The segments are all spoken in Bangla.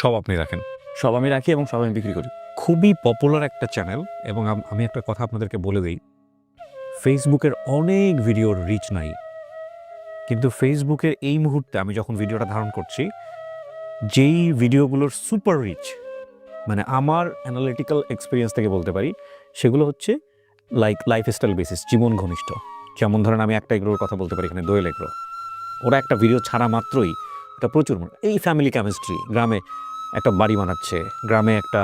সব আপনি রাখেন। সব আমি রাখি এবং সব আমি বিক্রি করি। খুবই পপুলার একটা চ্যানেল এবং আমি একটা কথা আপনাদেরকে বলে দিই। ফেসবুকের অনেক ভিডিওর রিচ নাই। কিন্তু ফেসবুকের এই মুহূর্তে আমি যখন ভিডিওটা ধারণ করছি যেই ভিডিওগুলোর সুপার রিচ মানে আমার অ্যানালিটিক্যাল এক্সপিরিয়েন্স থেকে বলতে পারি সেগুলো হচ্ছে লাইক লাইফস্টাইল বেসিস জীবন ঘনিষ্ঠ। যেমন ধরেন আমি একটা এগ্রোর কথা বলতে পারি এখানে দোয়েল এগ্রো। ওরা একটা ভিডিও ছাড়া মাত্রই এটা প্রচুর এই ফ্যামিলি কেমিস্ট্রি গ্রামে একটা বাড়ি বানাচ্ছে গ্রামে একটা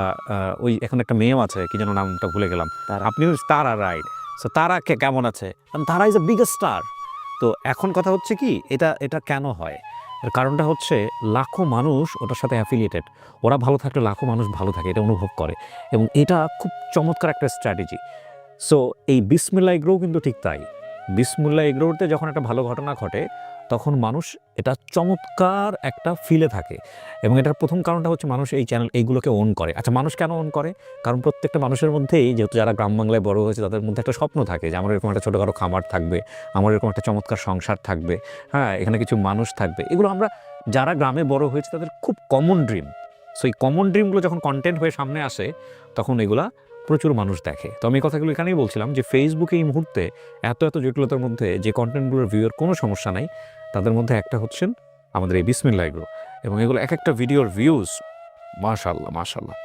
ওই এখন একটা মেয়েও আছে কি যেন নামটা ভুলে গেলাম। তারা। আপনি তারা রাইড। সো তারা কে কেমন আছে? তারা ইজ এ বিগেস্ট স্টার তো এখন কথা হচ্ছে কি এটা এটা কেন হয়? এর কারণটা হচ্ছে লাখো মানুষ ওটার সাথে অ্যাফিলিয়েটেড ওরা ভালো থাকলে লাখো মানুষ ভালো থাকে এটা অনুভব করে। এবং এটা খুব চমৎকার একটা স্ট্র্যাটেজি সো এই বিসমুল্লা এগ্রোও কিন্তু ঠিক তাই। বিসমুল্লা এগ্রোতে যখন একটা ভালো ঘটনা ঘটে তখন মানুষ এটা চমৎকার একটা ফিলে থাকে। এবং এটার প্রথম কারণটা হচ্ছে মানুষ এই চ্যানেল এইগুলোকে অন করে। আচ্ছা মানুষ কেন অন করে? কারণ প্রত্যেকটা মানুষের মধ্যেই যেহেতু যারা গ্রাম বাংলায় বড় হয়েছে, তাদের মধ্যে একটা স্বপ্ন থাকে যে, আমার এরকম একটা ছোটোখাটো খামার থাকবে, আমার এরকম একটা চমৎকার সংসার থাকবে হ্যাঁ এখানে কিছু মানুষ থাকবে। এগুলো আমরা যারা গ্রামে বড় হয়েছে, তাদের খুব কমন ড্রিম সো এই কমন ড্রিমগুলো যখন কন্টেন্ট হয়ে সামনে আসে, তখন এগুলা প্রচুর মানুষ দেখে। তো আমি কথাগুলো এখানেই বলছিলাম যে ফেসবুকে এই মুহূর্তে এত এত জটিলতার মধ্যে যে কন্টেন্টগুলোর ভিউয়ের কোনো সমস্যা নাই তাদের মধ্যে একটা হচ্ছেন আমাদের এই বিসমিল্লা এগুলো। এবং এগুলো এক একটা ভিডিওর ভিউজ মাশাল্লাহ মাশাল্লাহ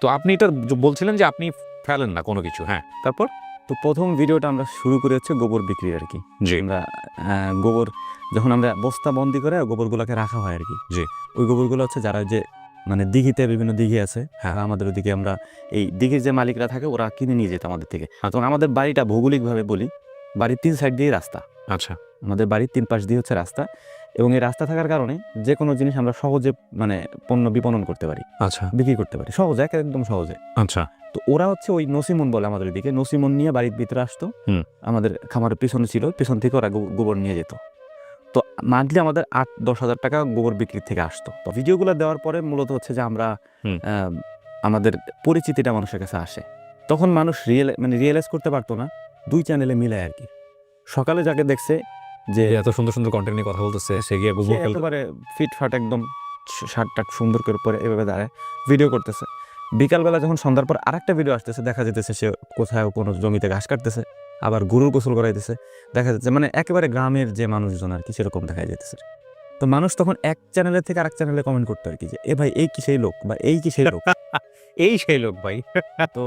তো আপনি এটা বলছিলেন যে আপনি ফেলেন না কোনো কিছু হ্যাঁ। তারপর? তো প্রথম ভিডিওটা আমরা শুরু করে হচ্ছে গোবর বিক্রি আর কি। জি। আমরা গোবর যখন আমরা বস্তা বন্দি করে গোবরগুলোকে রাখা হয় আর কি। জি। ওই গোবরগুলো হচ্ছে যারা যে মানে দিঘিতে বিভিন্ন দিঘি আছে। হ্যাঁ। আমাদের ওদিকে আমরা এই দিঘির যে মালিকরা থাকে ওরা কিনে নিয়ে যেত আমাদের থেকে। তো আমাদের বাড়িটা ভৌগোলিকভাবে বলি বাড়ির তিন সাইড দিয়ে রাস্তা। আচ্ছা। আমাদের বাড়ির তিন পাশ দিয়ে হচ্ছে রাস্তা। এবং এই রাস্তা থাকার কারণে যে কোনো জিনিস আমরা সহজে মানে পণ্য বিপণন করতে পারি। আচ্ছা। বিক্রি করতে পারি। সহজে এক- একদম সহজে। আচ্ছা। তো ওরা হচ্ছে ওই নসিমন বলে আমাদের দিকে নসিমন নিয়ে বাড়ির ভিতরে আসতো। আমাদের খামারের পিছনে ছিল। পিছন থেকে ওরা গোবর নিয়ে যেত। তো মান্থলি আমাদের আট দশ হাজার টাকা গোবর বিক্রির থেকে আসতো। তো ভিডিওগুলো দেওয়ার পরে মূলত হচ্ছে যে আমরা আমাদের পরিচিতিটা মানুষের কাছে আসে। তখন মানুষ রিয়েল মানে রিয়েলাইজ করতে পারতো না দুই চ্যানেলে মিলে আর কি সকালে যাকে দেখছে যে এত সুন্দর সুন্দর কন্টেন্ট নিয়ে কথা বলতেছে সে গিয়ে গোবর একেবারে ফিটফাট একদম শার্ট টাট সুন্দর করে পরে এভাবে দাঁড়ায় ভিডিও করতেছে। বিকালবেলা যখন সন্ধ্যার পর আরেকটা ভিডিও আসতেছে দেখা যেতেছে সে কোথায় কোনো জমিতে ঘাস কাটতেছে। আবার গরুর গোসল করাইতেছে। দেখা যাচ্ছে মানে একেবারে গ্রামের যে মানুষজন আর কি সেরকম দেখা যেতেছে তো মানুষ তখন এক চ্যানেলের থেকে আরেক চ্যানেলে কমেন্ট করতো আর কি যে এ ভাই এই কি সেই লোক? বা এই কি সেই লোক? এই সেই লোক ভাই। তো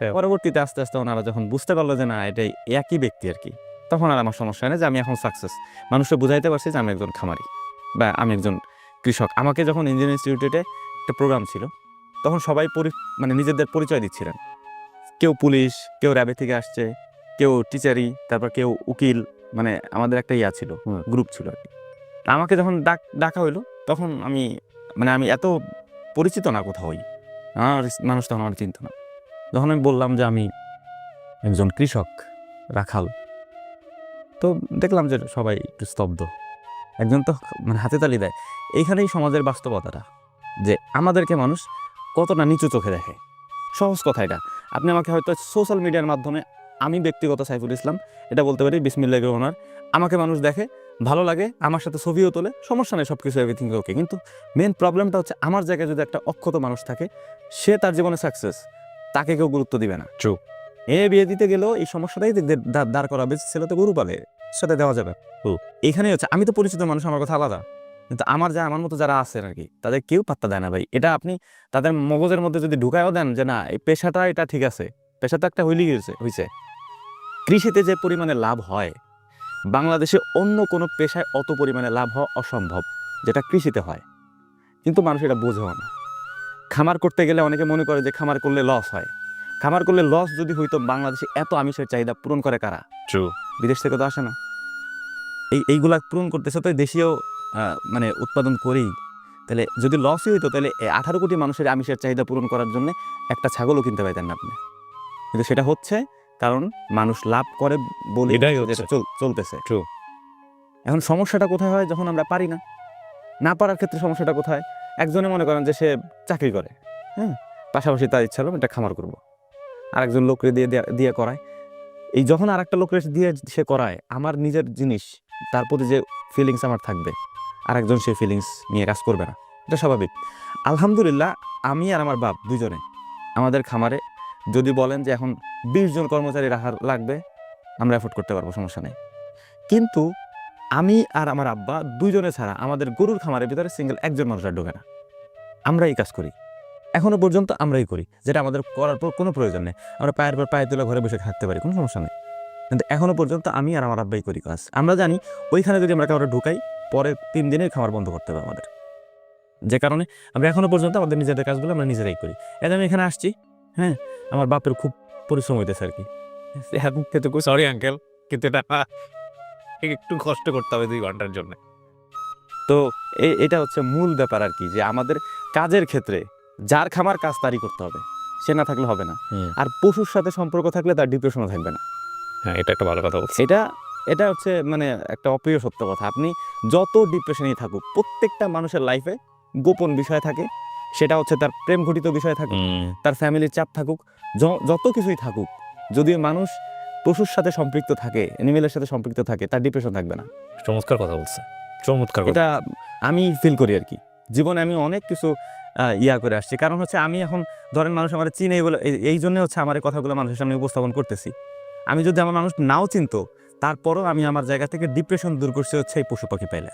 হ্যাঁ। পরবর্তীতে আস্তে আস্তে ওনারা যখন বুঝতে পারল যে না এটাই একই ব্যক্তি আর কি তখন আর আমার সমস্যা হয় না যে আমি এখন সাকসেস মানুষকে বুঝাইতে পারছি যে আমি একজন খামারি বা আমি একজন কৃষক। আমাকে যখন ইঞ্জিনিয়ার ইনস্টিটিউটে একটা প্রোগ্রাম ছিল তখন সবাই পরি মানে নিজেদের পরিচয় দিচ্ছিলেন। কেউ পুলিশ কেউ র্যাবে থেকে আসছে কেউ টিচারি তারপর কেউ উকিল মানে আমাদের একটা ইয়া ছিল গ্রুপ ছিল আর কি। আমাকে যখন ডাক, ডাকা হইল, তখন আমি মানে আমি এত পরিচিত না কোথাওই আমার মানুষ তখন আমার চিনত না। যখন আমি বললাম যে আমি একজন কৃষক, রাখাল। তো দেখলাম যে সবাই একটু স্তব্ধ। একজন তো মানে হাতে তালি দেয়। এইখানেই সমাজের বাস্তবতাটা, যে আমাদেরকে মানুষ কতটা নিচু চোখে দেখে। সহজ কথা এটা। আপনি আমাকে হয়তো সোশ্যাল মিডিয়ার মাধ্যমে আমি ব্যক্তিগত সাইফুল ইসলাম এটা বলতে পারি বিসমিল্লাহ ওনার আমাকে মানুষ দেখে ভালো লাগে আমার সাথে ছবিও তোলে সমস্যা নেই সব কিছু এভরিথিং ওকে কিন্তু মেন প্রবলেমটা হচ্ছে আমার জায়গায় যদি একটা অক্ষত মানুষ থাকে সে তার জীবনে সাকসেস তাকে কেউ গুরুত্ব দিবে না। True. এ বিয়ে দিতে গেলেও এই সমস্যাটাই দাঁড় করাবে ছেলে তো গরু পালে সেটা দেওয়া যাবে. এখানেই হচ্ছে আমি তো পরিচিত মানুষ আমার কথা আলাদা। কিন্তু আমার যা আমার মতো যারা আছে আর কি তাদের কেউ পাত্তা দেয় না ভাই। এটা আপনি তাদের মগজের মধ্যে যদি ঢুকায়ও দেন যে না এই পেশাটা এটা ঠিক আছে। পেশাটা একটা হইলি গেছে হয়েছে কৃষিতে যে পরিমাণে লাভ হয় বাংলাদেশে অন্য কোনো পেশায় অত পরিমাণে লাভ হওয়া অসম্ভব যেটা কৃষিতে হয়। কিন্তু মানুষ এটা বোঝেও না। খামার করতে গেলে অনেকে মনে করে যে খামার করলে লস হয়। খামার করলে লস যদি হইতো বাংলাদেশে এত আমিষের চাহিদা পূরণ করে কারা? ট্রু বিদেশ থেকে তো আসে না। এই এইগুলা পূরণ করতেছে তো দেশীয় মানে উৎপাদন করেই। তাহলে যদি লসই হইতো তাহলে আঠারো কোটি মানুষের আমিষের চাহিদা পূরণ করার জন্য একটা ছাগলও কিনতে পাইতেন না আপনি। কিন্তু সেটা হচ্ছে কারণ মানুষ লাভ করে বলে চলতেছে. এখন সমস্যাটা কোথায় হয় যখন আমরা পারি না? না পারার ক্ষেত্রে সমস্যাটা কোথায়? একজনে মনে করেন যে সে চাকরি করে হ্যাঁ? পাশাপাশি তার ইচ্ছা হলো এটা খামার করব। আরেকজন লোকরে দিয়ে দিয়ে করায়। এই যখন আর একটা লোকের দিয়ে সে করায় আমার নিজের জিনিস তার প্রতি যে ফিলিংস আমার থাকবে আরেকজন সে ফিলিংস নিয়ে কাজ করবে না। এটা স্বাভাবিক। আলহামদুলিল্লাহ আমি আর আমার বাপ দুজনে আমাদের খামারে যদি বলেন যে এখন বিশ জন কর্মচারী রাখার লাগবে, আমরা এফোর্ড করতে পারব, সমস্যা নেই। কিন্তু আমি আর আমার আব্বা দুজনে ছাড়া আমাদের গরুর খামারের ভিতরে সিঙ্গেল একজন মানুষ আর ঢোকে না। আমরাই কাজ করি। এখনও পর্যন্ত আমরাই করি, যেটা আমাদের করার পর কোনো প্রয়োজন নেই। আমরা পায়ের পর পায়ে তুলে ঘরে বসে থাকতে পারি, কোনো সমস্যা নেই। কিন্তু এখনও পর্যন্ত আমি আর আমার আব্বাই করি কাজ। আমরা জানি ওইখানে যদি আমরা কাউকে ঢুকাই পরে তিন দিনের খামার বন্ধ করতে হবে আমাদের। যে কারণে আমরা এখনও পর্যন্ত আমাদের নিজেদের কাজগুলো আমরা নিজেরাই করি। এই যে আমি এখানে আসছি হ্যাঁ? আমার বাপের খুব পরিশ্রম হইতেছে আর কি। সরি আঙ্কেল কিন্তু এটা একটু কষ্ট করতে হবে দুই ঘণ্টার জন্য। তো এটা হচ্ছে মূল ব্যাপার আর কি যে আমাদের কাজের ক্ষেত্রে যার খামার কাজ তারই করতে হবে সে না থাকলে হবে না। আর পশুর সাথে সম্পর্ক থাকলে তার ডিপ্রেশনও থাকবে না। হ্যাঁ এটা একটা ভালো কথা বলছি এটা এটা হচ্ছে মানে একটা অপ্রিয় সত্য কথা। আপনি যত ডিপ্রেশনেই থাকুক প্রত্যেকটা মানুষের লাইফে গোপন বিষয় থাকে সেটা হচ্ছে তার প্রেম ঘটিত বিষয় থাকুক তার ফ্যামিলির চাপ থাকুক যত কিছুই থাকুক যদি মানুষ পশুর সাথে সম্পৃক্ত থাকে অ্যানিমেলের সাথে সম্পৃক্ত থাকে তার ডিপ্রেশন থাকবে না। চমৎকার কথা বলছে। চমৎকার এটা আমি ফিল করি আর কি। জীবনে আমি অনেক কিছু ইয়া করে আসছি। কারণ হচ্ছে আমি এখন ধরেন মানুষ আমার চিনে বলে এই- জন্য হচ্ছে আমার এই কথাগুলো মানুষের সামনে উপস্থাপন করতেছি। আমি যদি আমার মানুষ নাও চিনতো তারপরও আমি আমার জায়গা থেকে ডিপ্রেশন দূর করছি হচ্ছে এই পশু পাখি পাইলে।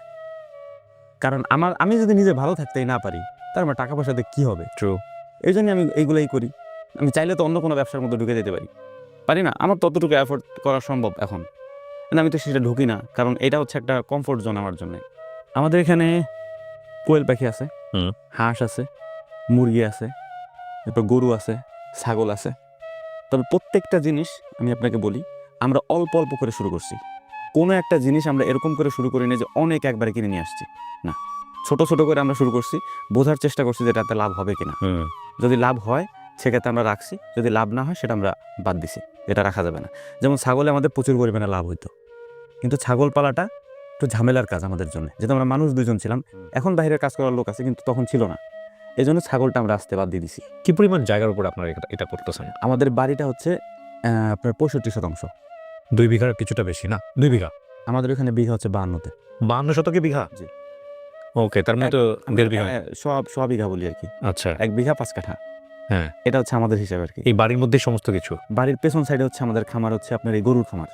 কারণ আমার আমি যদি নিজে ভালো থাকতেই না পারি তার আমার টাকা পয়সাতে কী হবে? ট্রু এই জন্য আমি এইগুলোই করি। আমি চাইলে তো অন্য কোনো ব্যবসার মধ্যে ঢুকে যেতে পারি। পারি না আমার ততটুকু অ্যাফোর্ড করা সম্ভব এখন। আমি তো সেটা ঢুকি না কারণ এটা হচ্ছে একটা কমফোর্ট জোন আমার জন্য। আমাদের এখানে কোয়েল পাখি আছে হাঁস আছে মুরগি আছে এরপর গরু আছে ছাগল আছে। তবে প্রত্যেকটা জিনিস আমি আপনাকে বলি আমরা অল্প অল্প করে শুরু করছি। কোনো একটা জিনিস আমরা এরকম করে শুরু করি না যে অনেক একবারে কিনে নিয়ে আসছি। না ছোট ছোট করে আমরা শুরু করছি বোঝার চেষ্টা করছি যে এটাতে লাভ হবে কিনা। যদি লাভ হয় সেক্ষেত্রে আমরা রাখছি। যদি লাভ না হয় সেটা আমরা বাদ দিছি। এটা রাখা যাবে না। যেমন ছাগলে আমাদের প্রচুর পরিমাণে লাভ হইতো। কিন্তু ছাগল পালাটা একটু ঝামেলার কাজ আমাদের জন্য। যেহেতু আমরা মানুষ দুজন ছিলাম এখন বাইরের কাজ করার লোক আছে কিন্তু তখন ছিল না। এই জন্য ছাগলটা আমরা আসতে বাদ দিয়ে দিছি। কি পরিমাণ জায়গার উপর আপনারা এটা- করতেছেন আমাদের বাড়িটা হচ্ছে আপনার পঁয়ষট্টি শতাংশ। দুই বিঘার কিছুটা বেশি না? দুই বিঘা? আমাদের ওখানে বিঘা হচ্ছে বাহান্নতে বান্ন শতকে বিঘা? জি। ওকে তার মানে তো দেড় বিঘা। হ্যাঁ, সব সব বিঘা বলি আর কি। আচ্ছা। এক বিঘা পাঁচ কাঠা। হ্যাঁ। এটা হচ্ছে আমাদের হিসাবে আর কি এই বাড়ির মধ্যে সমস্ত কিছু? বাড়ির পেছন সাইডে হচ্ছে আমাদের খামার হচ্ছে আপনার এই গরুর খামার।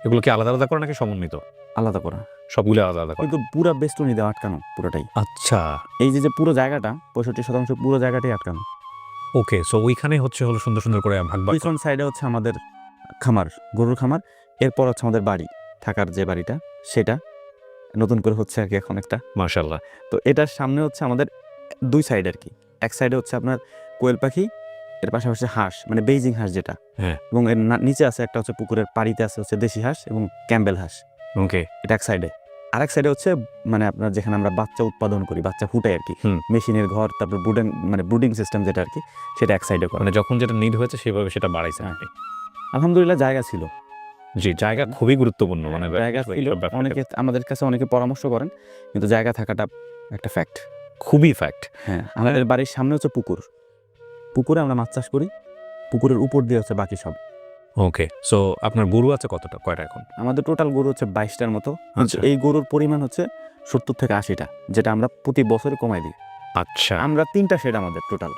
এগুলো কি আলাদা আলাদা করে নাকি সমন্বিত? আলাদা করা। সবগুলো আলাদা আলাদা করে। কিন্তু পুরো বেষ্টনী দেওয়া আটকানো পুরোটাই। আচ্ছা। এই যে যে পুরো জায়গাটা পঁয়ষট্টি শতাংশ পুরো জায়গাটাই আটকানো। ওকে সো ওইখানে হচ্ছে হলো সুন্দর সুন্দর করে ভাগ ভাগ পিছন সাইডে হচ্ছে আমাদের খামার গরুর খামার। এরপর হচ্ছে আমাদের বাড়ি থাকার যে বাড়িটা সেটা নতুন করে হচ্ছে আর কি এখন একটা। মাশাল্লাহ তো এটার সামনে হচ্ছে আমাদের দুই সাইড আর কি এক সাইডে হচ্ছে আপনার কোয়েল পাখি এর পাশাপাশি হাঁস মানে বেইজিং হাঁস যেটা। হ্যাঁ। এবং এর নিচে আছে একটা হচ্ছে পুকুরের পাড়িতে আছে হচ্ছে দেশি হাঁস এবং ক্যাম্বেল হাঁস। ওকে। এটা এক সাইডে আরেক সাইডে হচ্ছে মানে আপনার যেখানে আমরা বাচ্চা উৎপাদন করি বাচ্চা ফুটাই আর কি। মেশিনের ঘর তারপর ব্রুডিং মানে ব্রুডিং সিস্টেম যেটা আর কি সেটা এক সাইডে করা। মানে যখন যেটা নিড হয়েছে সেভাবে সেটা বাড়াইছে হ্যাঁ। আলহামদুলিল্লাহ জায়গা ছিল। জি জায়গা খুবই গুরুত্বপূর্ণ মানে জায়গা ছিল। অনেকে আমাদের কাছে অনেকে পরামর্শ করেন কিন্তু জায়গা থাকাটা একটা ফ্যাক্ট খুবই ফ্যাক্ট হ্যাঁ আমাদের বাড়ির সামনে হচ্ছে পুকুর। পুকুরে আমরা মাছ চাষ করি। পুকুরের উপর দিয়ে হচ্ছে বাকি সব। ওকে সো আপনার গরু আছে কতটা? কয়টা এখন? আমাদের টোটাল গরু হচ্ছে বাইশটার মতো। আচ্ছা। এই গরুর পরিমাণ হচ্ছে সত্তর থেকে আশিটা যেটা আমরা প্রতি বছরে কমাই দিই। আচ্ছা। আমরা তিনটা শেড আমাদের টোটাল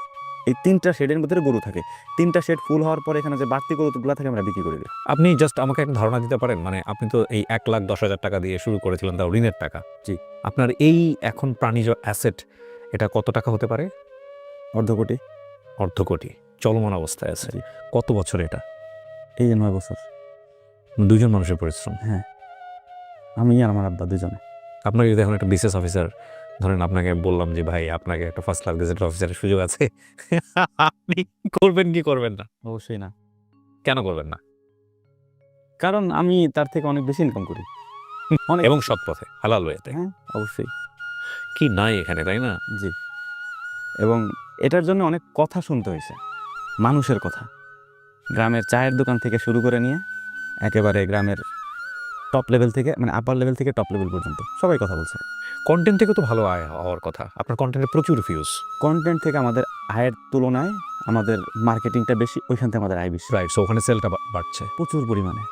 এই তিনটা শেডের মধ্যে গরু থাকে। তিনটা শেড ফুল হওয়ার পর এখানে যে বাড়তি গরুগুলো থাকে আমরা বিক্রি করে দিই। আপনি জাস্ট আমাকে একটা ধারণা দিতে পারেন? মানে আপনি তো এই এক লাখ দশ হাজার টাকা দিয়ে শুরু করেছিলেন তাও ঋণের টাকা। জি। আপনার এই এখন প্রাণীজ অ্যাসেট এটা কত টাকা হতে পারে? অর্ধ কোটি। অর্ধ কোটি চলমান অবস্থায় আছে। কত বছর এটা? এই যে নয় বছর। দুজন মানুষের পরিশ্রম? হ্যাঁ। আমি আর আমার আব্বা দুজনে। আপনাকে যদি এখন একটা বিশেষ অফিসার ধরেন আপনাকে বললাম যে ভাই আপনাকে একটা ফার্স্ট ক্লাস গেজেট অফিসারের সুযোগ আছে। আপনি করবেন কি করবেন না? অবশ্যই না। কেন করবেন না? কারণ আমি তার থেকে অনেক বেশি ইনকাম করি। এবং সৎ পথে হালাল ওয়েতে। হ্যাঁ অবশ্যই। কি নাই এখানে তাই না? জি। এবং এটার জন্য অনেক কথা শুনতে হয়েছে। মানুষের কথা। গ্রামের চায়ের দোকান থেকে শুরু করে নিয়ে একেবারে গ্রামের টপ লেভেল থেকে মানে আপার লেভেল থেকে টপ লেভেল পর্যন্ত সবাই কথা বলছে। কন্টেন্ট থেকে তো ভালো আয় হওয়ার কথা। আপনার কন্টেন্টের প্রচুর ভিউজ কন্টেন্ট থেকে আমাদের আয়ের তুলনায় আমাদের মার্কেটিংটা বেশি ওইখান থেকে আমাদের আয় বেশি। রাইট সো ওখানে সেলটা বাড়ছে। প্রচুর পরিমাণে।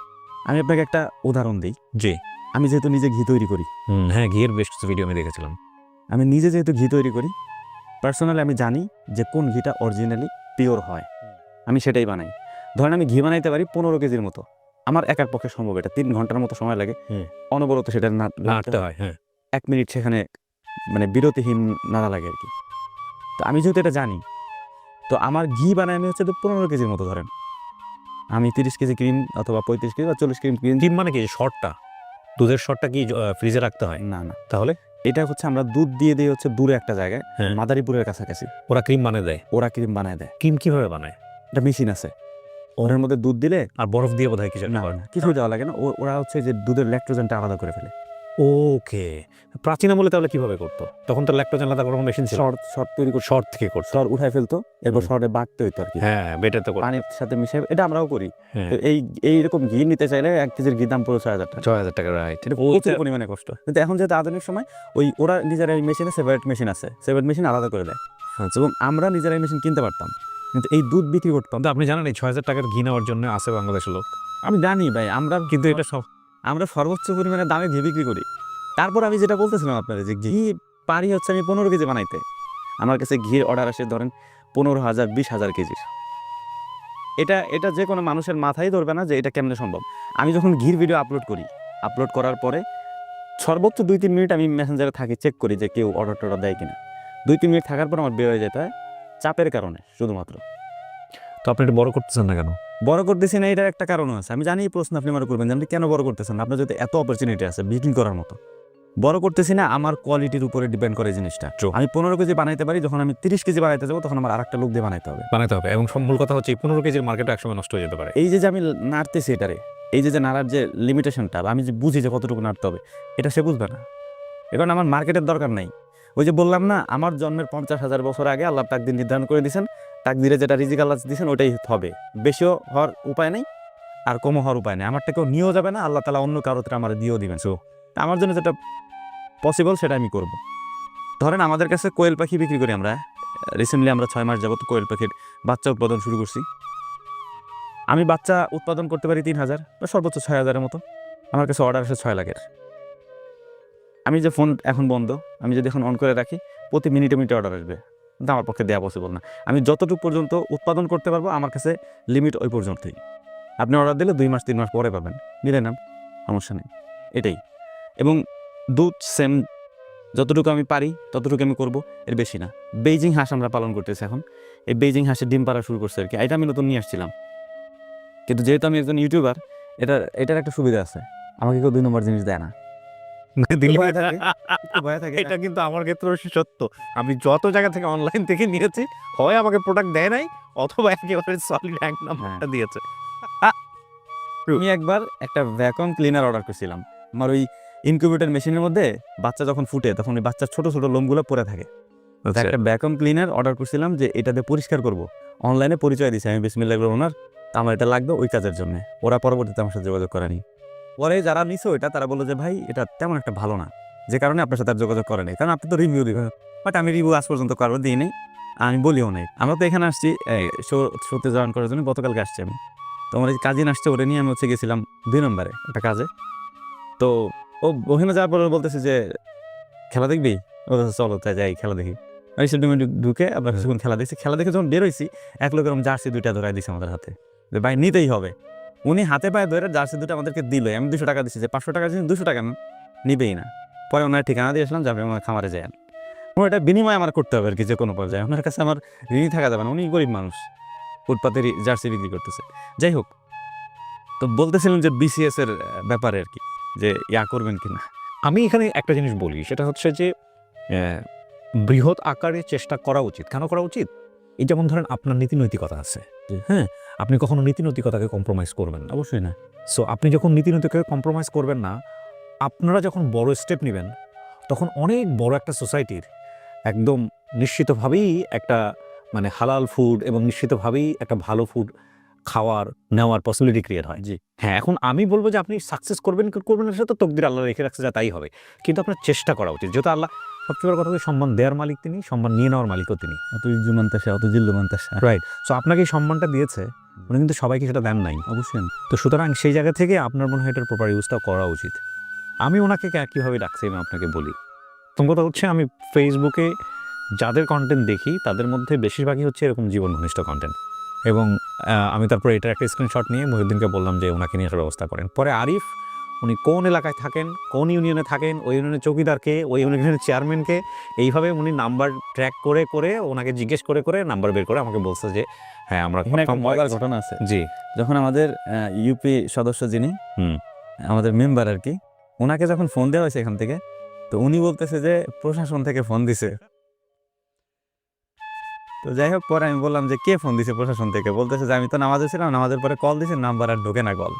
আমি আপনাকে একটা উদাহরণ দিই। জি। আমি যেহেতু নিজে ঘি তৈরি করি। হ্যাঁ ঘিয়ের বেশ কিছু ভিডিও আমি দেখেছিলাম। আমি নিজে যেহেতু ঘি তৈরি করি পার্সোনালি আমি জানি যে কোন ঘিটা অরিজিনালি পিওর হয়। আমি সেটাই বানাই। ধরেন আমি ঘি বানাইতে পারি পনেরো কেজির মতো। আমার একার পক্ষে সম্ভব এটা। তিন ঘণ্টার মতো সময় লাগে। অনবরত সেটা না নাড়তে হয় হ্যাঁ। এক মিনিট সেখানে মানে বিরতিহীন নাড়া লাগে আর কি তো আমি যেহেতু এটা জানি তো আমার ঘি বানাই আমি হচ্ছে তো পনেরো কেজির মতো ধরেন। আমি তিরিশ কেজি ক্রিম অথবা পঁয়ত্রিশ কেজি বা চল্লিশ কেজি ক্রিম ডিম মানে কি? শর্টটা দুধের শর্টটা কি ফ্রিজে রাখতে হয়? না না। তাহলে? এটা হচ্ছে আমরা দুধ দিয়ে দিয়ে হচ্ছে দূরে একটা জায়গায় হ্যাঁ। মাদারীপুরের কাছাকাছি। ওরা ক্রিম বানিয়ে দেয়? ওরা ক্রিম বানায় দেয়। ক্রিম কীভাবে বানায়? এটা মেশিন আছে। ওদের মধ্যে দুধ দিলে আর বরফ দিয়ে বোধহয় কিছু না না কিছু দেওয়া লাগে না। ও- ওরা হচ্ছে যে দুধের ল্যাকটোজেনটা আলাদা করে ফেলে। ওকে। প্রাচীন আমলে তাহলে কীভাবে করতো? তখন তো ল্যাকটোজেন আলাদা কোনো মেশিন ছিল শর্ট শর্ট তৈরি করে শর্ট থেকে করতো। সর উঠায় ফেলতো এরপর শর্টে বাটতে হইতো আর কি। হ্যাঁ বেটার তো পানির সাথে মিশে এটা আমরাও করি। হ্যাঁ। তো এই এইরকম ঘি নিতে চাইলে এক কেজির ঘি দাম পুরো ছয় হাজার টাকা। ছয় হাজার টাকা রাইট এটা প্রচুর পরিমাণে কষ্ট। কিন্তু এখন যেহেতু আধুনিক সময় ওই ওরা নিজের এই মেশিনে সেপারেট মেশিন আছে। সেপারেট মেশিন আলাদা করে দেয়। এবং আমরা নিজেরা এই মেশিন কিনতে পারতাম। কিন্তু এই দুধ বিক্রি করতাম। তো আপনি জানেন এই ছয় হাজার টাকার ঘি নেওয়ার জন্য আছে বাংলাদেশের লোক। আমি জানি ভাই আমরা কিন্তু এটা সব আমরা সর্বোচ্চ পরিমাণে দামে ঘি বিক্রি করি। তারপর আমি যেটা বলতেছিলাম আপনাদের যে ঘি পারি হচ্ছে আমি পনেরো কেজি বানাইতে। আমার কাছে ঘির অর্ডার আসে ধরেন পনেরো হাজার, বিশ হাজার কেজির এটা এটা যে কোনো মানুষের মাথায় ধরবে না যে এটা কেমনে সম্ভব। আমি যখন ঘির ভিডিও আপলোড করি আপলোড করার পরে সর্বোচ্চ দুই তিন মিনিট আমি মেসেঞ্জারে থাকি চেক করি যে কেউ অর্ডার টর্ডার দেয় কিনা। দুই তিন মিনিট থাকার পর আমার বের হয়ে যেতে হয় চাপের কারণে, শুধুমাত্র। তো আপনি এটা বড় করতেছেন না কেন? বড় করতেছি না এটার একটা কারণ আছে। আমি জানি এই প্রশ্ন আপনি আমার করবেন যে আপনি কেন বড় করতেছেন? আপনার যদি এত অপরচুনিটি আছে বিক্রি করার মতো। বড় করতেছি না আমার কোয়ালিটির উপরে ডিপেন্ড করে জিনিসটা. আমি পনেরো কেজি বানাইতে পারি যখন আমি তিরিশ কেজি বানাইতে যাব তখন আমার আরেকটা লোক দিয়ে বানাইতে হবে। বানাতে হবে এবং মূল কথা হচ্ছে পনেরো কেজির মার্কেটে একসময় নষ্ট হয়ে যেতে পারে। এই যে আমি নাড়তেছি এটারে এই যে যে নাড়ার যে লিমিটেশনটা আমি যে বুঝি যে কতটুকু নাড়তে হবে এটা সে বুঝবে না। এখন আমার মার্কেটের দরকার নাই। ওই যে বললাম না আমার জন্মের পঞ্চাশ হাজার বছর আগে আল্লাহ তাকদির নির্ধারণ করে দিয়েছেন তাকদিরে যেটা রিজিক আল্লাহ দিয়েছেন ওটাই হবে। বেশিও হওয়ার উপায় নেই, আর কমও হওয়ার উপায় নেই। আমারটা কেউ নিয়েও যাবে না, আল্লাহ তালা অন্য কারোতে আমার দিয়েও দিবেন। সো আমার জন্য যেটা পসিবল সেটা আমি করব। ধরেন আমাদের কাছে কোয়েল পাখি বিক্রি করি আমরা। রিসেন্টলি আমরা ছয় মাস যাবত কোয়েল পাখির বাচ্চা উৎপাদন শুরু করছি। আমি বাচ্চা উৎপাদন করতে পারি তিন হাজার বা সর্বোচ্চ ছয় হাজারের মতো। আমার কাছে অর্ডার আসে ছয় লাখের। আমি যে ফোন এখন বন্ধ, আমি যদি এখন অন করে রাখি, প্রতি মিনিটে মিনিটে অর্ডার আসবে। কিন্তু আমার পক্ষে দেওয়া পসিবল না। আমি যতটুকু পর্যন্ত উৎপাদন করতে পারব, আমার কাছে লিমিট ওই পর্যন্তই। আপনি অর্ডার দিলে দুই মাস, তিন মাস পরে পাবেন। নিলে না, সমস্যা নেই। এটাই। এবং দুধ সেম যতটুকু আমি পারি, ততটুকু আমি করব, এর বেশি না। বেইজিং হাঁস আমরা পালন করতেছি এখন। এই বেইজিং হাঁসের ডিম পাড়া শুরু করছে আর কি। এটা আমি নতুন নিয়ে আসছিলাম। কিন্তু যেহেতু আমি একজন ইউটিউবার এটা এটার একটা সুবিধা আছে। আমাকে কেউ দুই নম্বর জিনিস দেয় না। ভয় থাকে এটা কিন্তু আমার ক্ষেত্রে সত্য। আমি যত জায়গা থেকে অনলাইন থেকে নিয়েছি হয় আমাকে প্রোডাক্ট দেয় নাই অথবা একেবারে সলিড এক নাম্বারটা দিয়েছে। আমি একবার একটা ভ্যাকুয়াম ক্লিনার অর্ডার করছিলাম। আমার ওই ইনকিউবেটর মেশিনের মধ্যে বাচ্চা যখন ফুটে তখন ওই বাচ্চার ছোট ছোট লোমগুলো পড়ে থাকে। একটা ভ্যাকুয়াম ক্লিনার অর্ডার করছিলাম যে এটা দিয়ে পরিষ্কার করব। অনলাইনে পরিচয় দিয়েছি আমি বিসমিল্লাহ ওনার আমার এটা লাগবে ওই কাজের জন্য। ওরা পরবর্তীতে আমার সাথে যোগাযোগ করেনি। পরে যারা নিছো এটা তারা বলল যে ভাই এটা তেমন একটা ভালো না। যে কারণে আপনার সাথে আর যোগাযোগ করে নাই। কারণ আপনি তো রিভিউ দিবেন। বাট আমি রিভিউ আজ পর্যন্ত কারও দিই নাই। আমি বলিও নাই। আমরা তো এখানে আসছি শোতে জয়েন করার জন্য গতকালকে আসছি আমি। তো আমার এই কাজিন আসছে ওরে নিয়ে আমি হচ্ছে গেছিলাম দুই নম্বরে একটা কাজে। তো ও ওখানে যাওয়ার পরে বলতেছে যে খেলা দেখবি? ও চলো তাই যাই খেলা দেখি। আমি স্টেডিয়ামে ঢুকে আমরা কিছুক্ষণ খেলা দেখছি। খেলা দেখে যখন বেরোইছি এক লোকের জার্সি দুইটা ধরাই দিছে আমাদের হাতে। যে ভাই নিতেই হবে। উনি হাতে পায়ে ধরে জার্সি দুটো আমাদেরকে দিল আমি দুশো টাকা দিচ্ছি যে পাঁচশো টাকা দিচ্ছি দুশো টাকা না নিবেই না। পরে ওনার ঠিকানা দিয়ে আসলাম যাবে আমার খামারে যায়। ওনার এটা বিনিময় আমার করতে হবে আর কি যে কোনো পর্যায়ে। ওনার কাছে আমার ঋণই থাকা যাবে না উনি গরিব মানুষ। ফুটপাতের জার্সি বিক্রি করতেছে। যাই হোক তো বলতেছিলাম যে বিসিএস এর আহ, ব্যাপারে আর কি যে ইয়া করবেন কিনা। আমি এখানে একটা জিনিস বলি সেটা হচ্ছে যে বৃহৎ আকারে চেষ্টা করা উচিত। কেন করা উচিত? এই যেমন ধরেন আপনার নীতি নৈতিকতা আছে হ্যাঁ আপনি কখনো নীতি নৈতিকতাকে কম্প্রোমাইজ করবেন না। অবশ্যই না। সো আপনি যখন নীতি নৈতিকতাকে কম্প্রোমাইজ করবেন না আপনারা যখন বড় স্টেপ নেবেন তখন অনেক বড় একটা সোসাইটির একদম নিশ্চিতভাবেই একটা মানে হালাল ফুড এবং নিশ্চিতভাবেই একটা ভালো ফুড খাওয়ার নেওয়ার পসিবিলিটি ক্রিয়েট হয়। জি। হ্যাঁ এখন আমি বলব যে আপনি সাকসেস করবেন করবেন না সেটা তো তকদির আল্লাহ রেখে রাখছে যা তাই হবে। কিন্তু আপনার চেষ্টা করা উচিত। যেহেতু আল্লাহ সবচেয়ে বড় কথা হচ্ছে সম্মান দেওয়ার মালিক তিনি সম্মান নিয়ে নেওয়ার মালিকও তিনি। অত ইজু মানতাসা অত জিল্লু মানতাসা রাইট সো আপনাকে এই সম্মানটা দিয়েছে উনি কিন্তু সবাইকে সেটা দেন নাই। অবশ্যই। তো সুতরাং সেই জায়গা থেকে আপনার মনে হয় এটার প্রপার ইউজটা করা উচিত। আমি ওনাকে কীভাবে ডাকছি আমি আপনাকে বলি। প্রথম কথা হচ্ছে আমি ফেসবুকে যাদের কন্টেন্ট দেখি তাদের মধ্যে বেশিরভাগই হচ্ছে এরকম জীবন ঘনিষ্ঠ কন্টেন্ট এবং আমি তারপরে এটার একটা স্ক্রিনশট নিয়ে মহিউদ্দিনকে বললাম যে ওনাকে নিয়ে একটা ব্যবস্থা করেন। পরে আরিফ উনি কোন এলাকায় থাকেন কোন ইউনিয়নে থাকেন ওই ইউনিয়নের চৌকিদারকে ওই ইউনিয়নের চেয়ারম্যানকে এইভাবে উনি নাম্বার ট্র্যাক করে করে ওনাকে জিজ্ঞেস করে করে নাম্বার বের করে আমাকে বলছে যে হ্যাঁ আমরা মজার ঘটনা আছে। জি। যখন আমাদের ইউপি সদস্য যিনি আমাদের মেম্বার আর কি ওনাকে যখন ফোন দেওয়া হয়েছে এখান থেকে তো উনি বলতেছে যে প্রশাসন থেকে ফোন দিছে। তো যাই হোক পরে আমি বললাম যে কে ফোন দিছে প্রশাসন থেকে? বলতেছে যে আমি তো নামাজে ছিলাম নামাজের পরে কল দিছে নাম্বার আর ঢোকে না কল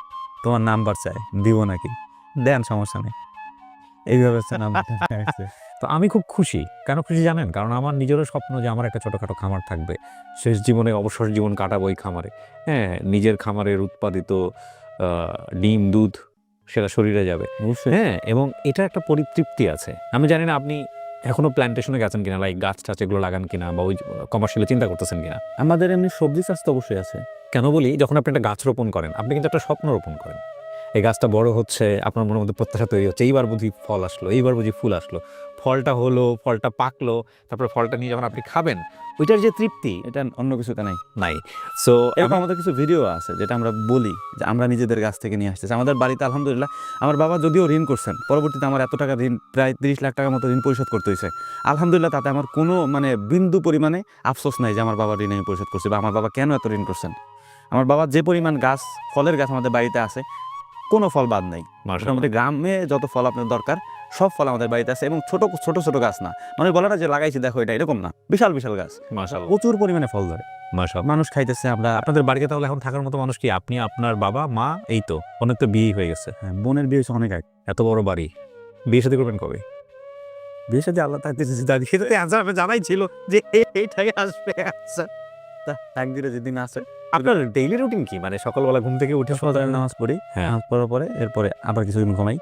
তোমার নাম্বার চাই দিব নাকি? দেন সমস্যা নেই। এইভাবে তো আমি খুব খুশি। কেন খুশি জানেন? কারণ আমার নিজেরও স্বপ্ন যে আমার একটা ছোটোখাটো খামার থাকবে। শেষ জীবনে অবসর জীবন কাটাবো ওই খামারে। হ্যাঁ নিজের খামারের উৎপাদিত আহ, ডিম দুধ সেটা শরীরে যাবে। হ্যাঁ এবং এটা একটা পরিতৃপ্তি আছে। আমি জানি না আপনি এখনও প্ল্যান্টেশনে গেছেন কিনা লাইক গাছ টাছ এগুলো লাগান কিনা বা ওই কমার্শিয়ালি চিন্তা করতেছেন কিনা? আমাদের এমনি সবজি চাষ তো অবশ্যই আছে। কেন বলি যখন আপনি একটা গাছ রোপণ করেন আপনি কিন্তু একটা স্বপ্ন রোপণ করেন। এই গাছটা বড় হচ্ছে আপনার মনের মধ্যে প্রত্যাশা তৈরি হচ্ছে এইবার বুঝি ফল আসলো এইবার বুঝি ফুল আসলো ফলটা হলো ফলটা পাকলো তারপরে ফলটা নিয়ে যখন আপনি খাবেন ওইটার যে তৃপ্তি এটা অন্য কিছুতে নাই। নাই। সো এরকম আমাদের কিছু ভিডিও আছে যেটা আমরা বলি যে আমরা নিজেদের গাছ থেকে নিয়ে আসতেছি। আমাদের বাড়িতে আলহামদুলিল্লাহ আমার বাবা যদিও ঋণ করছেন পরবর্তীতে আমার এত টাকা ঋণ প্রায় তিরিশ লাখ টাকার মতো ঋণ পরিশোধ করতে হয়েছে। আলহামদুলিল্লাহ তাতে আমার কোনো মানে বিন্দু পরিমাণে আফসোস নাই যে আমার বাবা ঋণ আমি পরিশোধ করছি বা আমার বাবা কেন এত ঋণ করছেন। আমার বাবা যে পরিমাণ গাছ ফলের গাছ আমাদের বাড়িতে আছে কোনো ফল বাদ নাই। মোটামুটি গ্রামে যত ফল আপনার দরকার সব ফল আমাদের বাড়িতে আছে এবং ছোট ছোট ছোট গাছ না। মানে বলে না যে লাগাইছি দেখো এটা এরকম না। বিশাল বিশাল গাছ। প্রচুর পরিমাণে ফল ধরে। মানুষ খাইতেছে আমরা আপনাদের বাড়িতে তাহলে এখন থাকার মতো মানুষ কি? আপনি আপনার বাবা মা এই তো অনেক তো বিয়ে হয়ে গেছে। হ্যাঁ, বোনের বিয়ে হয়েছে অনেক আগে। এত বড় বাড়ি। বিয়ে সাথে করবেন কবে? বিয়ে সাথে আল্লাহ তাকে দাদি। অ্যান্সার জানাই ছিল যে এইটাই আসবে। আনসার একদিনে যেদিন আসে আপনার ডেইলি রুটিন কি? মানে সকালবেলা ঘুম থেকে উঠে ফজরের নামাজ পড়ি হ্যাঁ। নামাজ পড়ার পরে এরপরে আবার কিছুদিন ঘুমাই।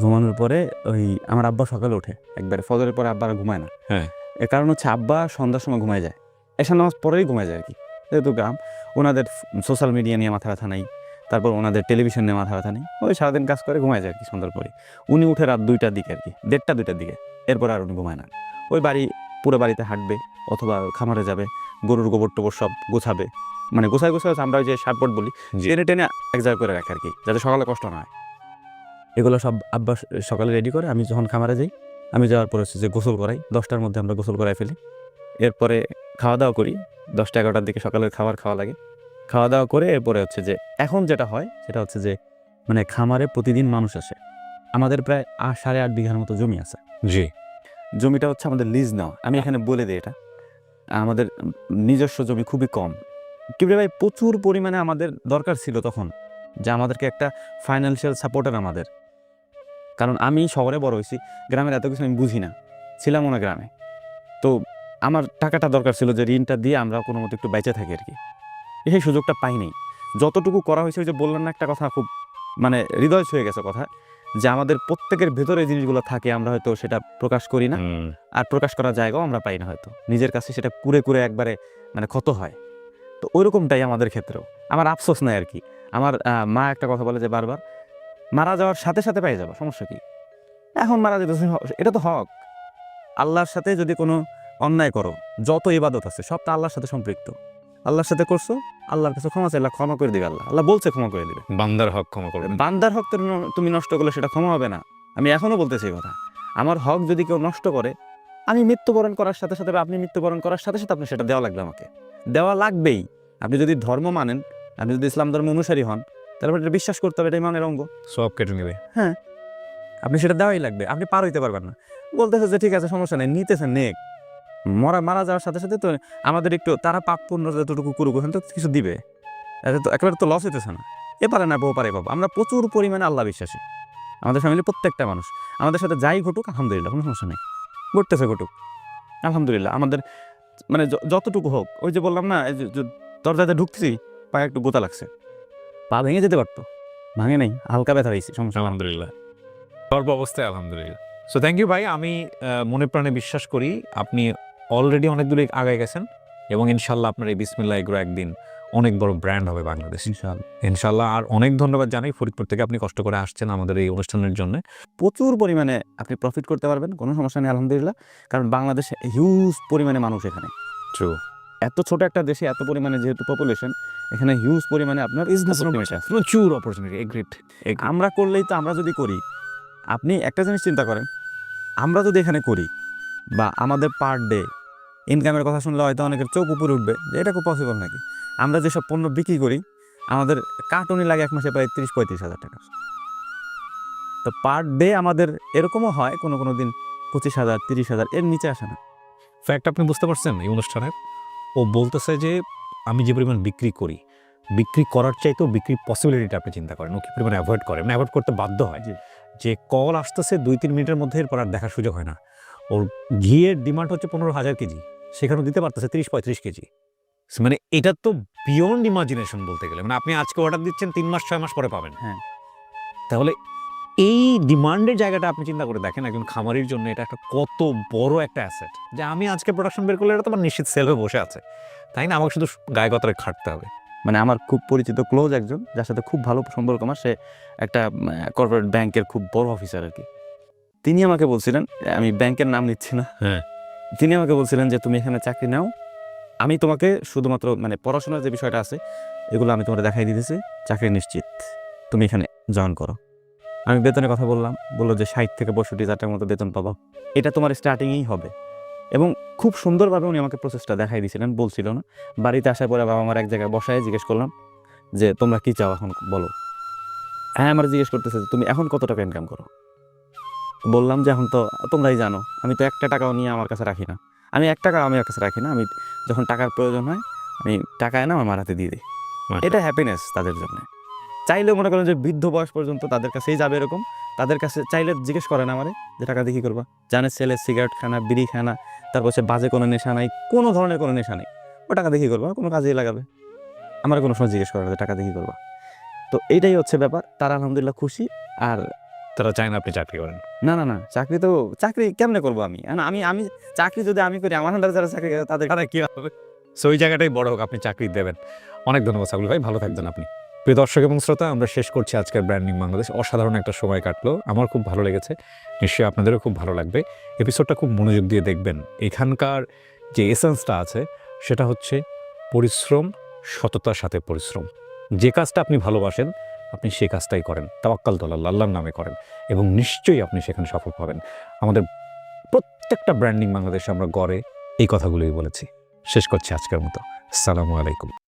ঘুমানোর পরে ওই আমার আব্বা সকালে ওঠে একবারে। ফজরের পরে আব্বা ঘুমায় না। হ্যাঁ। এর কারণ হচ্ছে আব্বা সন্ধ্যার সময় ঘুমায় যায়। এসা নামাজ পরেই ঘুমায় যায় আর কি। যেহেতু গ্রাম ওনাদের সোশ্যাল মিডিয়া নিয়ে মাথা ব্যথা নেই তারপর ওনাদের টেলিভিশন নিয়ে মাথা ব্যথা নেই ওই সারাদিন কাজ করে ঘুমায় যায় আর কি সন্ধ্যার পরে। উনি উঠে রাত দুইটার দিকে আর কি দেড়টা দুইটার দিকে এরপর আর উনি ঘুমায় না। ওই বাড়ি পুরো বাড়িতে হাঁটবে অথবা খামারে যাবে গরুর গোবর টোবর সব গোছাবে। মানে গোছায় গোছায় আমরা ওই যে সারপট বলি। টেনে টেনে এক জায়গায় করে রাখে আর কি যাতে সকালে কষ্ট না হয়। এগুলো সব আব্বা সকালে রেডি করে আমি যখন খামারে যাই আমি যাওয়ার পরে হচ্ছে যে গোসল করাই দশটার মধ্যে আমরা গোসল করাই ফেলি। এরপরে খাওয়া দাওয়া করি দশটা এগারোটার দিকে সকালের খাবার খাওয়া লাগে। খাওয়া দাওয়া করে এরপরে হচ্ছে যে এখন যেটা হয় সেটা হচ্ছে যে মানে খামারে প্রতিদিন মানুষ আসে। আমাদের প্রায় আট সাড়ে আট বিঘার মতো জমি আছে। জি। জমিটা হচ্ছে আমাদের লিজ নেওয়া। আমি এখানে বলে দিই এটা। আমাদের নিজস্ব জমি খুবই কম। কিবরে ভাই, প্রচুর পরিমাণে আমাদের দরকার ছিল তখন, যে আমাদেরকে একটা ফাইন্যান্সিয়াল সাপোর্টার আমাদের। কারণ আমি শহরে বড় হয়েছি, গ্রামের এত কিছু আমি বুঝি না। ছিলাম না গ্রামে। তো আমার টাকাটা দরকার ছিল যে ঋণটা দিয়ে আমরা কোনো মতো একটু বেঁচে থাকি আর কি। সেই সুযোগটা পাইনি। যতটুকু করা হয়েছে ওই যে বললাম না একটা কথা, খুব মানে হৃদয় ছুঁয়ে গেছে কথা। যে আমাদের প্রত্যেকের ভেতরে জিনিসগুলো থাকে আমরা হয়তো সেটা প্রকাশ করি না। আর প্রকাশ করার জায়গাও আমরা পাই না হয়তো। নিজের কাছে সেটা কুরে কুরে একবারে মানে ক্ষত হয়। তো ওইরকমটাই আমাদের ক্ষেত্রেও। আমার আফসোস নাই আর কি। আমার মা একটা কথা বলে যে বারবার মারা যাওয়ার সাথে সাথে পেয়ে যাব সমস্যা কি? এখন মারা যেতেছে এটা তো হক। আল্লাহর সাথে যদি কোনো অন্যায় করো যত ইবাদত আছে সবটা আল্লাহর সাথে সম্পৃক্ত। আল্লাহর সাথে করছ আল্লাহর কাছে ক্ষমা চাইলে ক্ষমা করে দিবে আল্লাহ। আল্লাহ বলছে ক্ষমা করে দিবে। বান্দার হক ক্ষমা করবেন বান্দার হক তুমি নষ্ট করলে সেটা ক্ষমা হবে না। আমি এখনও বলতেছি এই কথা। আমার হক যদি কেউ নষ্ট করে আমি মৃত্যুবরণ করার সাথে সাথে আপনি মৃত্যুবরণ করার সাথে সাথে আপনি সেটা দেওয়া লাগবে আমাকে। দেওয়া লাগবেই। আপনি যদি ধর্ম মানেন আপনি যদি ইসলাম ধর্ম অনুসারী হন তাহলে এটা বিশ্বাস করতে হবে এটা ইমানের অঙ্গ। সব কেটে নেবে। হ্যাঁ। আপনি সেটা দেওয়াই লাগবে। আপনি পার হইতে পারবেন না। বলতেছে যে ঠিক আছে সমস্যা নেই নিতেছেন নেক। মরা মারা যাওয়ার সাথে সাথে তো আমাদের একটু, তারা পাপ পূর্ণ যতটুকু করুক, ওখানে তো কিছু দিবে। এতে তো একেবারে তো লস হইতেছে না। এ পারে না, বউ পারে বাবা আমরা প্রচুর পরিমাণে আল্লাহ বিশ্বাসী। আমাদের ফ্যামিলি প্রত্যেকটা মানুষ। আমাদের সাথে যাই ঘটুক, আলহামদুলিল্লাহ, কোনো সমস্যা নেই। ঘটতেছে, ঘটুক। আলহামদুলিল্লাহ, আমাদের মানে যতটুকু হোক, ওই যে বললাম না, এই যে দরজাতে ঢুকতেছি, পায়ে একটু গোতা লাগছে। পা ভেঙে যেতে পারতো। ভাঙে নেই, হালকা ব্যথা হয়েছে সমস্যা। আলহামদুলিল্লাহ। সর্ব অবস্থায় আলহামদুলিল্লাহ। সো থ্যাংক ইউ ভাই। আমি মনে প্রাণে বিশ্বাস করি, আপনি অলরেডি অনেক দূরে আগে গেছেন এবং ইনশাল্লাহ আপনার এই বিসমিল্লা এগুলো একদিন অনেক বড় ব্র্যান্ড হবে বাংলাদেশ। ইনশাআল্লাহ ইনশাল্লাহ আর অনেক ধন্যবাদ জানাই ফরিদপুর থেকে আপনি কষ্ট করে আসছেন আমাদের এই অনুষ্ঠানের জন্য। প্রচুর পরিমাণে আপনি প্রফিট করতে পারবেন কোনো সমস্যা নেই আলহামদুলিল্লাহ। কারণ বাংলাদেশে হিউজ পরিমাণে মানুষ এখানে। ট্রু এত ছোট একটা দেশে এত পরিমাণে যেহেতু পপুলেশন এখানে হিউজ পরিমাণে আপনার বিজনেস প্রচুর অপরচুনিটি এগ্রিড আমরা করলেই তো আমরা যদি করি আপনি একটা জিনিস চিন্তা করেন আমরা যদি এখানে করি বা আমাদের পার ডে ইনকামের কথা শুনলে হয়তো অনেকের চোখ উপরে উঠবে যে এটা খুব পসিবল নাকি? আমরা যেসব পণ্য বিক্রি করি আমাদের কার্টুনই লাগে এক মাসে প্রায় তিরিশ পঁয়ত্রিশ হাজার টাকা। তো পার ডে আমাদের এরকমও হয় কোনো কোনো দিন পঁচিশ হাজার তিরিশ হাজার এর নিচে আসে না। ফ্যাক্ট আপনি বুঝতে পারছেন এই অনুষ্ঠানে? ও বলতেছে যে আমি যে পরিমাণ বিক্রি করি বিক্রি করার চাইতেও বিক্রির পসিবিলিটিটা আপনি চিন্তা করেন ও কি পরিমাণ অ্যাভয়েড করে? মানে অ্যাভয়েড করতে বাধ্য হয়। যে কল আসতেছে দুই তিন মিনিটের মধ্যে এরপর আর দেখার সুযোগ হয় না। ওর ঘিয়ের ডিমান্ড হচ্ছে পনেরো হাজার কেজি। সেখানেও দিতে পারতেছে তিরিশ পঁয়ত্রিশ কেজি। মানে এটা তো বিয়ন্ড ইমাজিনেশন বলতে গেলে। মানে আপনি আজকে অর্ডার দিচ্ছেন তিন মাস ছয় মাস পরে পাবেন। হ্যাঁ। তাহলে এই ডিমান্ডের জায়গাটা আপনি চিন্তা করে দেখেন একজন খামারির জন্য এটা একটা কত বড় একটা অ্যাসেট যে আমি আজকে প্রোডাকশন বের করলে এটা তো আমার নিশ্চিত সেল হয়ে বসে আছে। তাই না? আমাকে শুধু গায়ে গতরে খাটতে হবে। মানে আমার খুব পরিচিত ক্লোজ একজন যার সাথে খুব ভালো সম্পর্ক আমার। সে একটা কর্পোরেট ব্যাংকের খুব বড় অফিসার আর কি। তিনি আমাকে বলছিলেন আমি ব্যাংকের নাম নিচ্ছি না। হ্যাঁ। তিনি আমাকে বলছিলেন যে, তুমি এখানে চাকরি নাও। আমি তোমাকে শুধুমাত্র মানে পড়াশোনার যে বিষয়টা আছে, এগুলো আমি তোমাকে দেখাই দিতেছি। চাকরি নিশ্চিত। তুমি এখানে জয়েন করো। আমি বেতনের কথা বললাম। বলল যে, ষাট থেকে পঁয়ষট্টি হাজার টাকার মতো বেতন পাবো। এটা তোমার স্টার্টিংয়েই হবে। এবং খুব সুন্দরভাবে উনি আমাকে প্রসেসটা দেখাই দিয়েছিলেন, বলছিল না। বাড়িতে আসার পরে বাবা আমার এক জায়গায় বসায় জিজ্ঞেস করলাম যে, তোমরা কি চাও এখন? বলো। হ্যাঁ আমার জিজ্ঞেস করতেছে তুমি এখন কত টাকা ইনকাম করো? বললাম যে এখন তো তোমরাই জানো আমি তো একটা টাকাও নিয়ে আমার কাছে রাখি না। আমি এক টাকা আমার কাছে রাখি না। আমি যখন টাকার প্রয়োজন হয় আমি টাকা এনে আমার হাতে দিয়ে দিই। এটা হ্যাপিনেস তাদের জন্য। চাইলে মনে করেন যে বৃদ্ধ বয়স পর্যন্ত তাদের কাছেই যাবে এরকম। তাদের কাছে চাইলে জিজ্ঞেস করে না আমারে যে টাকা দিয়ে কী করবা? জানে ছেলে সিগারেট খানা বিড়ি খানা তারপর সে বাজে কোনো নেশা নাই কোনো ধরনের কোনো নেশা নেই। ও টাকা দেখি করবা? কোনো কাজেই লাগাবে? আমার কোনো সময় জিজ্ঞেস করে না টাকা দেখি করবা? তো এইটাই হচ্ছে ব্যাপার। তারা আলহামদুলিল্লাহ খুশি। আর তারা চায় না আপনি চাকরি করেন। না না না চাকরি তো চাকরি কেমনে করব আমি? আমি আমি চাকরি যদি আমি করি আমার আন্ডারে যারা চাকরি করে তাদের তারা কি হবে? সো ওই জায়গাটাই বড় হোক আপনি চাকরি দেবেন। অনেক ধন্যবাদ সাগুল ভাই ভালো থাকবেন আপনি। প্রিয় দর্শক এবং শ্রোতা আমরা শেষ করছি আজকের ব্র্যান্ডিং বাংলাদেশ অসাধারণ একটা সময় কাটলো। আমার খুব ভালো লেগেছে। নিশ্চয়ই আপনাদেরও খুব ভালো লাগবে। এপিসোডটা খুব মনোযোগ দিয়ে দেখবেন। এখানকার যে এসেন্সটা আছে সেটা হচ্ছে পরিশ্রম সততার সাথে পরিশ্রম। যে কাজটা আপনি ভালোবাসেন আপনি সে কাজটাই করেন, তাওয়াক্কাল দলাল আল্লাহর নামে করেন এবং নিশ্চয়ই আপনি সেখানে সফল পাবেন। আমাদের প্রত্যেকটা ব্র্যান্ডিং বাংলাদেশে আমরা গড়ে এই কথাগুলোই বলেছি। শেষ করছি আজকের মতো। আসসালামু আলাইকুম।